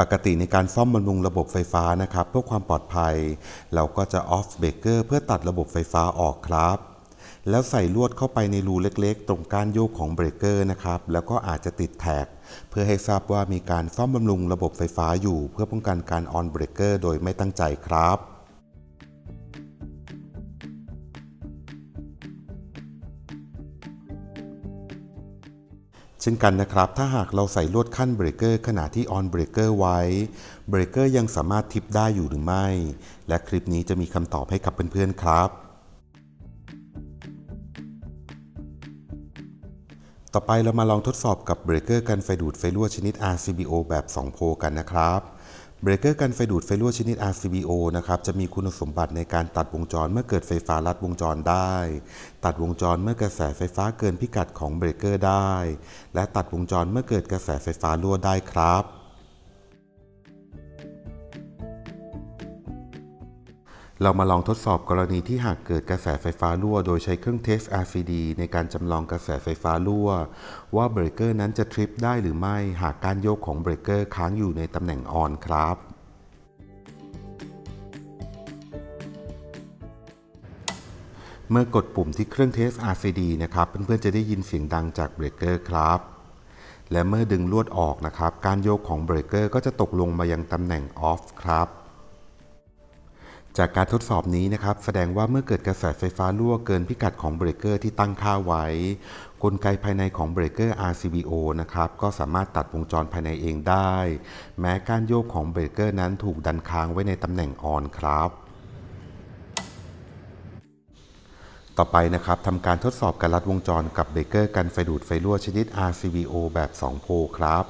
ปกติในการซ่อมบำรุงระบบไฟฟ้านะครับเพื่อความปลอดภัย เราก็จะออฟเบรกเกอร์เพื่อตัดระบบไฟฟ้าออกครับ แล้วใส่ลวดเข้าไปในรูเล็กๆ ตรงก้านโยกของเบรกเกอร์นะครับแล้วก็อาจจะติดแท็กเพื่อให้ทราบว่ามีการซ่อมบำรุงระบบไฟฟ้าอยู่ เพื่อป้องกันการออนเบรกเกอร์โดยไม่ตั้งใจครับ ช่นกันนะครับ ถ้าหากเราใส่ลวดขั้นเบรกเกอร์ขณะที่ออนเบรกเกอร์ไว้ เบรกเกอร์ยังสามารถทิปได้อยู่หรือไม่ และคลิปนี้จะมีคำตอบให้กับเพื่อนๆครับ ต่อไปเรามาลองทดสอบกับเบรกเกอร์กันไฟดูดไฟรั่วชนิด RCBO แบบ 2 โพกันนะครับ เบรกเกอร์กันไฟดูดไฟรั่วชนิด RCBO นะครับจะมีคุณสมบัติในการตัดวงจรเมื่อเกิดไฟฟ้าลัดวงจรได้ ตัดวงจรเมื่อกระแสไฟฟ้าเกินพิกัดของเบรกเกอร์ได้ และตัดวงจรเมื่อเกิดกระแสไฟฟ้ารั่วได้ครับ เรามาลองทดสอบกรณีที่หากเกิดกระแสไฟฟ้ารั่ว โดยใช้เครื่องเทส RCD ในการจำลองกระแสไฟฟ้ารั่ว ว่าเบรกเกอร์นั้นจะทริปได้หรือไม่หากการโยกของเบรกเกอร์ค้างอยู่ในตำแหน่งออนครับเมื่อกดปุ่มที่เครื่องเทส RCD นะครับ เพื่อนๆจะได้ยินเสียงดังจากเบรกเกอร์ครับ และเมื่อดึงลวดออกนะครับ การโยกของเบรกเกอร์ก็จะตกลงมายังตำแหน่ง off ครับ จากการทดสอบนี้นะครับ แสดงว่าเมื่อเกิดกระแสไฟฟ้ารั่วเกินพิกัดของเบรกเกอร์ที่ตั้งค่าไว้ กลไกภายในของเบรกเกอร์ RCBO นะครับก็สามารถตัดวงจรภายในเองได้ แม้การโยกของเบรกเกอร์นั้นถูกดันค้างไว้ในตำแหน่งออนครับต่อไปนะครับทำการทดสอบการลัดวงจรกับเบรกเกอร์กันไฟดูดไฟรั่วชนิด RCBO แบบ 2 โพลครับ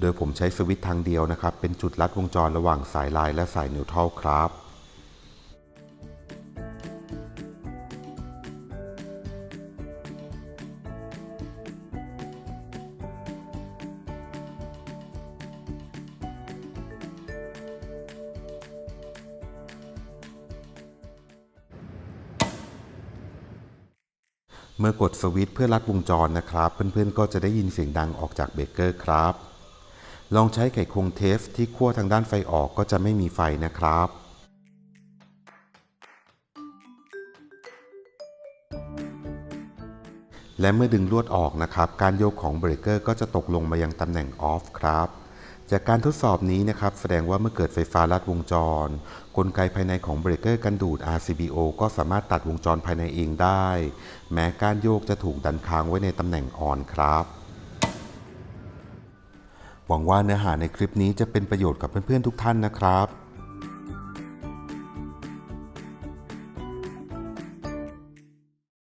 โดยผมใช้สวิตช์ทางเดียวนะครับ เป็นจุดลัดวงจรระหว่างสายลายและสายนิวทรัลครับ เมื่อกดสวิตช์เพื่อลัดวงจรนะครับ เพื่อนๆก็จะได้ยินเสียงดังออกจากเบรกเกอร์ครับ ลองใช้ไขควงเทสที่ขั้วทางด้านไฟออกก็จะไม่มีไฟนะครับและเมื่อดึงลวดออกนะครับ การโยกของเบรกเกอร์ก็จะตกลงมายังตำแหน่งออฟครับ จากการทดสอบนี้นะครับแสดงว่าเมื่อเกิดไฟฟ้าลัดวงจร กลไกภายในของเบรกเกอร์กันดูด RCBO ก็สามารถตัดวงจรภายในเองได้ แม้การโยกจะถูกดันค้างไว้ในตำแหน่งอ่อนครับหวังว่าเนื้อหาในคลิปนี้จะเป็นประโยชน์กับเพื่อนๆทุกท่านนะครับ